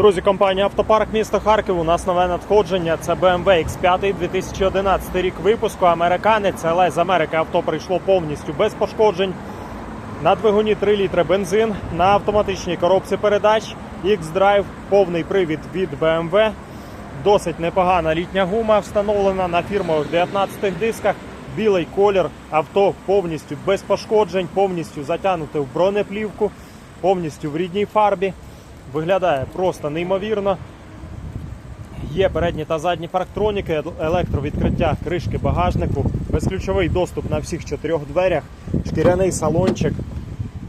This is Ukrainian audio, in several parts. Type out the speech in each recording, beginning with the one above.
Друзі, компанія Автопарк місто Харків. У нас нове надходження. Це BMW X5 2011 рік випуску. Американець, але з Америки авто прийшло повністю без пошкоджень. На двигуні 3 літри бензин, на автоматичній коробці передач, X-Drive, повний привід від BMW. Досить непогана літня гума встановлена на фірмових 19 дисках. Білий колір, авто повністю без пошкоджень, повністю затягнуте в бронеплівку, повністю в рідній фарбі. Виглядає просто неймовірно. Є передні та задні парктроніки, електровідкриття кришки багажнику, безключовий доступ на всіх чотирьох дверях, шкіряний салончик,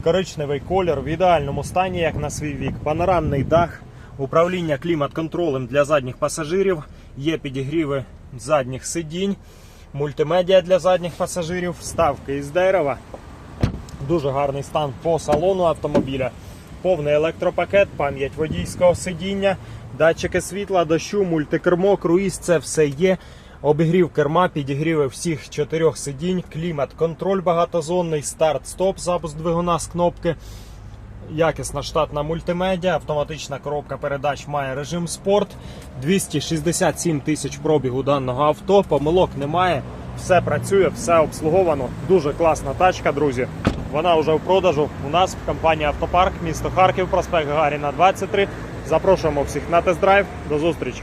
коричневий колір в ідеальному стані, як на свій вік, панорамний дах, управління клімат-контролем для задніх пасажирів, є підігріви задніх сидінь, мультимедіа для задніх пасажирів, вставки із дерева. Дуже гарний стан по салону автомобіля. Повний електропакет, пам'ять водійського сидіння, датчики світла, дощу, мультикермо, круїз це все є. Обігрів керма, підігріви всіх чотирьох сидінь, клімат, контроль багатозонний, старт, стоп, запуск двигуна з кнопки. Якісна штатна мультимедіа, автоматична коробка передач має режим спорт. 267 тисяч пробігу даного авто, помилок немає. Все працює, все обслуговано. Дуже класна тачка, друзі. Вона вже в продажу. У нас в компанії Автопарк, місто Харків, проспект Гагаріна 23. Запрошуємо всіх на тест-драйв. До зустрічі!